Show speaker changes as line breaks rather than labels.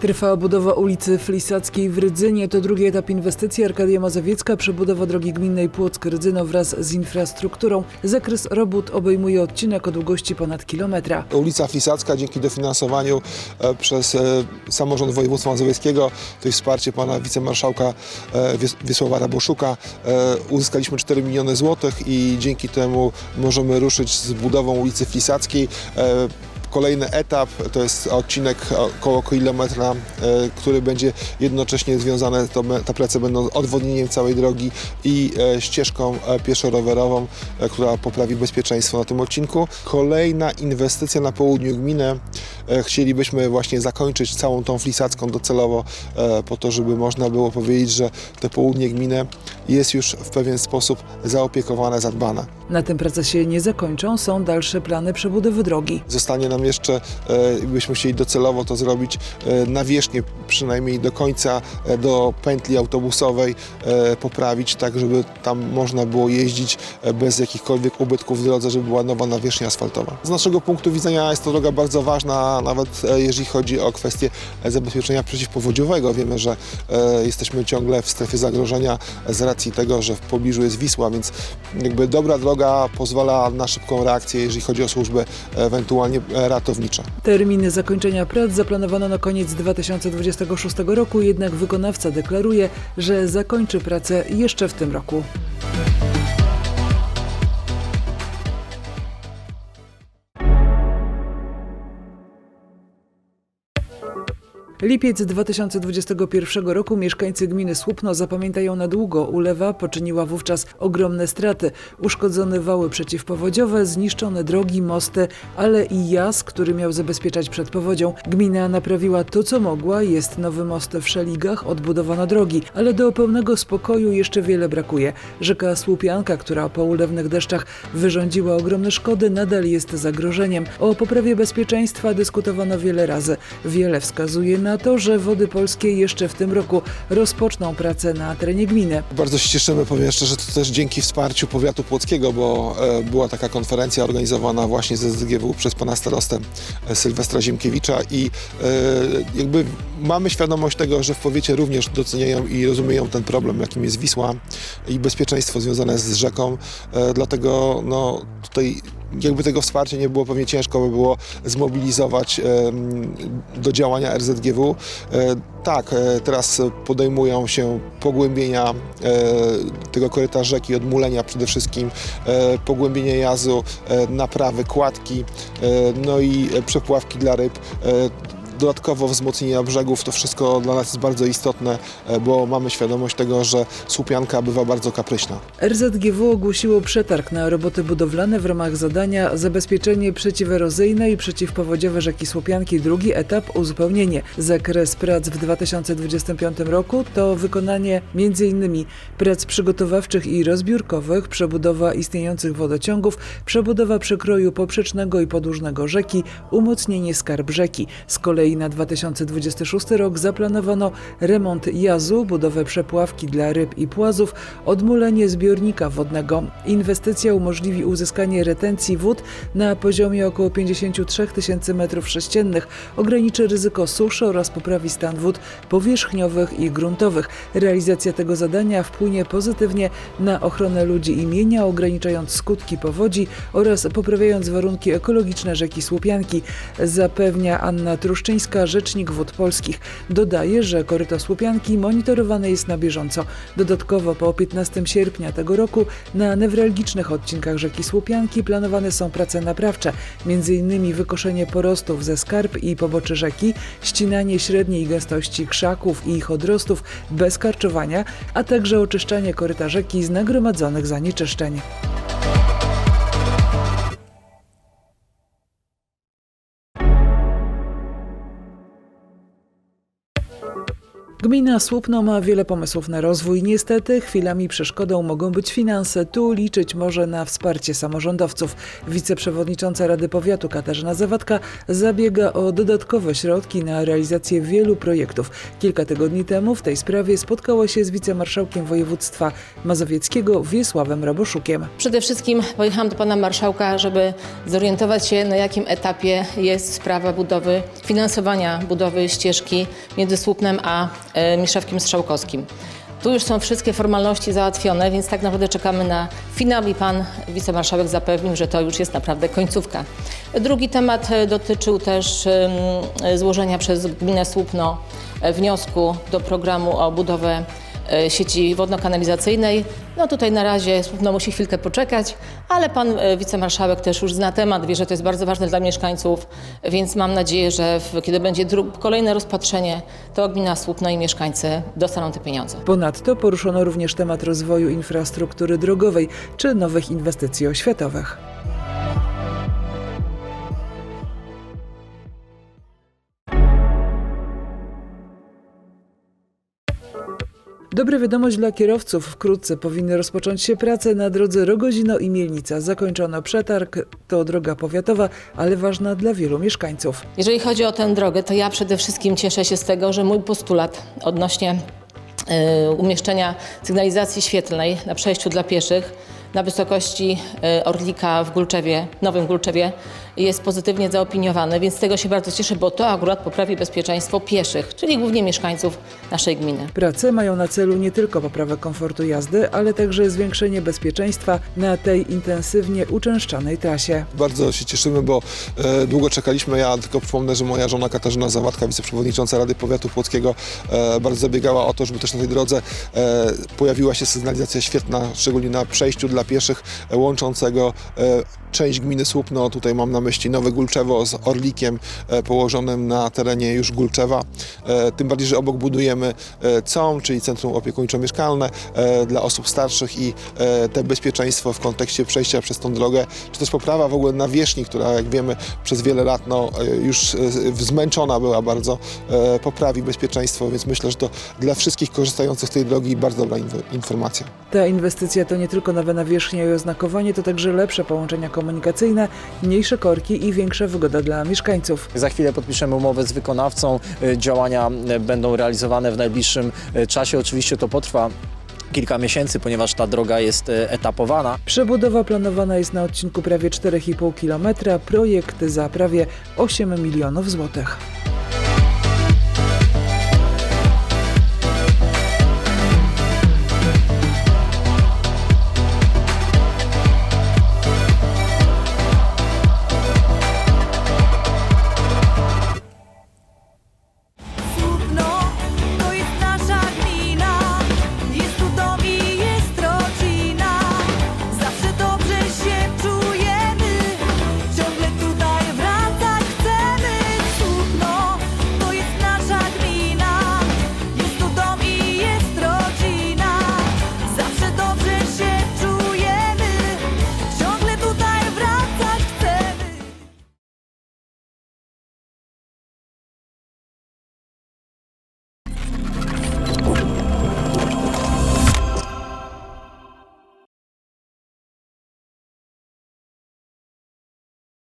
Trwa budowa ulicy Flisackiej w Rydzynie. To drugi etap inwestycji. Arkadia Mazowiecka, przebudowa drogi gminnej Płock-Rydzyno wraz z infrastrukturą. Zakres robót obejmuje odcinek o długości ponad kilometra.
Ulica Flisacka dzięki dofinansowaniu e, przez e, samorząd województwa mazowieckiego, to jest wsparcie pana wicemarszałka e, Wies- Wiesława Raboszuka, uzyskaliśmy 4 miliony złotych i dzięki temu możemy ruszyć z budową ulicy Flisackiej. Kolejny etap to jest odcinek około kilometra, e, który będzie jednocześnie związany, to, te prace będą odwodnieniem całej drogi i e, ścieżką e, pieszo-rowerową, która poprawi bezpieczeństwo na tym odcinku. Kolejna inwestycja na południu gminy. Chcielibyśmy właśnie zakończyć całą tą flisacką docelowo po to, żeby można było powiedzieć, że te południe gminy jest już w pewien sposób zaopiekowane, zadbane.
Na tym prace się nie zakończą. Są dalsze plany przebudowy drogi.
Zostanie nam jeszcze, e, byśmy chcieli docelowo to zrobić, e, nawierzchnię przynajmniej do końca, e, do pętli autobusowej poprawić, tak żeby tam można było jeździć bez jakichkolwiek ubytków w drodze, żeby była nowa nawierzchnia asfaltowa. Z naszego punktu widzenia jest to droga bardzo ważna, nawet jeżeli chodzi o kwestię zabezpieczenia przeciwpowodziowego. Wiemy, że jesteśmy ciągle w strefie zagrożenia z racji tego, że w pobliżu jest Wisła, więc jakby dobra droga pozwala na szybką reakcję, jeżeli chodzi o służby ewentualnie ratownicze.
Terminy zakończenia prac zaplanowano na koniec 2026 roku, jednak wykonawca deklaruje, że zakończy pracę jeszcze w tym roku. Lipiec 2021 roku mieszkańcy gminy Słupno zapamiętają na długo. Ulewa poczyniła wówczas ogromne straty. Uszkodzone wały przeciwpowodziowe, zniszczone drogi, mosty, ale i jaz, który miał zabezpieczać przed powodzią. Gmina naprawiła to, co mogła. Jest nowy most w Szeligach, odbudowano drogi, ale do pełnego spokoju jeszcze wiele brakuje. Rzeka Słupianka, która po ulewnych deszczach wyrządziła ogromne szkody, nadal jest zagrożeniem. O poprawie bezpieczeństwa dyskutowano wiele razy. Wiele wskazuje na to, że Wody Polskie jeszcze w tym roku rozpoczną pracę na terenie gminy.
Bardzo się cieszymy, powiem szczerze, to też dzięki wsparciu powiatu płockiego, bo e, była taka konferencja organizowana właśnie ze ZGW przez pana starostę e, Sylwestra Ziemkiewicza i e, jakby mamy świadomość tego, że w powiecie również doceniają i rozumieją ten problem, jakim jest Wisła i bezpieczeństwo związane z rzeką, dlatego no, tutaj jakby tego wsparcia nie było, pewnie ciężko by było zmobilizować do działania RZGW. E, Tak, e, teraz podejmują się pogłębienia e, tego koryta rzeki, odmulenia przede wszystkim, pogłębienie jazu, naprawy, kładki, no i przepławki dla ryb. Dodatkowo wzmocnienia brzegów, to wszystko dla nas jest bardzo istotne, e, bo mamy świadomość tego, że słupianka bywa bardzo kapryśna.
RZGW ogłosiło przetarg na roboty budowlane w ramach zadania zabezpieczenie przeciwerozyjne i przeciwpowodziowe rzeki Słupianki. Drugi etap uzupełnienie. Zakres prac w 2025 roku to wykonanie m.in. prac przygotowawczych i rozbiórkowych, przebudowa istniejących wodociągów, przebudowa przekroju poprzecznego i podłużnego rzeki, umocnienie skarb rzeki. Z kolei na 2026 rok zaplanowano remont jazu, budowę przepławki dla ryb i płazów, odmulenie zbiornika wodnego. Inwestycja umożliwi uzyskanie retencji wód na poziomie około 53 tysięcy metrów sześciennych, ograniczy ryzyko suszy oraz poprawi stan wód powierzchniowych i gruntowych. Realizacja tego zadania wpłynie pozytywnie na ochronę ludzi i mienia, ograniczając skutki powodzi oraz poprawiając warunki ekologiczne rzeki Słupianki, zapewnia Anna Truszczyńska, rzecznik wód polskich. Dodaje, że koryto Słupianki monitorowane jest na bieżąco. Dodatkowo po 15 sierpnia tego roku na newralgicznych odcinkach rzeki Słupianki planowane są prace naprawcze, m.in. wykoszenie porostów ze skarb i poboczy rzeki, ścinanie średniej gęstości krzaków i ich odrostów bez karczowania, a także oczyszczanie koryta rzeki z nagromadzonych zanieczyszczeń. Gmina Słupno ma wiele pomysłów na rozwój. Niestety chwilami przeszkodą mogą być finanse. Tu liczyć może na wsparcie samorządowców. Wiceprzewodnicząca Rady Powiatu Katarzyna Zawadka zabiega o dodatkowe środki na realizację wielu projektów. Kilka tygodni temu w tej sprawie spotkała się z wicemarszałkiem województwa mazowieckiego Wiesławem Raboszukiem.
Przede wszystkim pojechałam do pana marszałka, żeby zorientować się, na jakim etapie jest sprawa budowy, finansowania budowy ścieżki między Słupnem a Miszewkiem Strzałkowskim. Tu już są wszystkie formalności załatwione, więc tak naprawdę czekamy na finał i pan wicemarszałek zapewnił, że to już jest naprawdę końcówka. Drugi temat e, dotyczył też e, złożenia przez gminę Słupno e, wniosku do programu o budowę e, sieci wodno-kanalizacyjnej. No tutaj na razie no, musi chwilkę poczekać, ale pan e, wicemarszałek też już zna temat, wie, że to jest bardzo ważne dla mieszkańców, więc mam nadzieję, że w, kiedy będzie kolejne rozpatrzenie, to gmina Słupno i mieszkańcy dostaną te pieniądze.
Ponadto poruszono również temat rozwoju infrastruktury drogowej czy nowych inwestycji oświatowych. Dobra wiadomość dla kierowców. Wkrótce powinny rozpocząć się prace na drodze Rogozino i Mielnica. Zakończono przetarg. To droga powiatowa, ale ważna dla wielu mieszkańców.
Jeżeli chodzi o tę drogę, to ja przede wszystkim cieszę się z tego, że mój postulat odnośnie e, umieszczenia sygnalizacji świetlnej na przejściu dla pieszych na wysokości e, Orlika w Gulczewie, Nowym Gulczewie jest pozytywnie zaopiniowany, więc z tego się bardzo cieszę, bo to akurat poprawi bezpieczeństwo pieszych, czyli głównie mieszkańców naszej gminy.
Prace mają na celu nie tylko poprawę komfortu jazdy, ale także zwiększenie bezpieczeństwa na tej intensywnie uczęszczanej trasie.
Bardzo się cieszymy, bo e, długo czekaliśmy. Ja tylko przypomnę, że moja żona Katarzyna Zawadka, wiceprzewodnicząca Rady Powiatu Płockiego, e, bardzo zabiegała o to, żeby też na tej drodze e, pojawiła się sygnalizacja świetna, szczególnie na przejściu dla pieszych e, łączącego e, część gminy Słupno. Tutaj mam na myśli Nowe Gulczewo z Orlikiem e, położonym na terenie już Gulczewa. E, tym bardziej, że obok budujemy e, COM, czyli Centrum Opiekuńczo-Mieszkalne dla osób starszych i te bezpieczeństwo w kontekście przejścia przez tą drogę, czy też poprawa w ogóle nawierzchni, która jak wiemy przez wiele lat no, już zmęczona była bardzo, poprawi bezpieczeństwo, więc myślę, że to dla wszystkich korzystających z tej drogi bardzo dobra inf- informacja.
Ta inwestycja to nie tylko nowe nawierzchnie i oznakowanie, to także lepsze połączenia komunikacyjne, mniejsze korki i większa wygoda dla mieszkańców.
Za chwilę podpiszemy umowę z wykonawcą. Y, Działania y, będą realizowane w najbliższym y, czasie. Oczywiście to potrwa kilka miesięcy, ponieważ ta droga jest etapowana.
Przebudowa planowana jest na odcinku prawie 4,5 km, projekt za prawie 8 milionów złotych.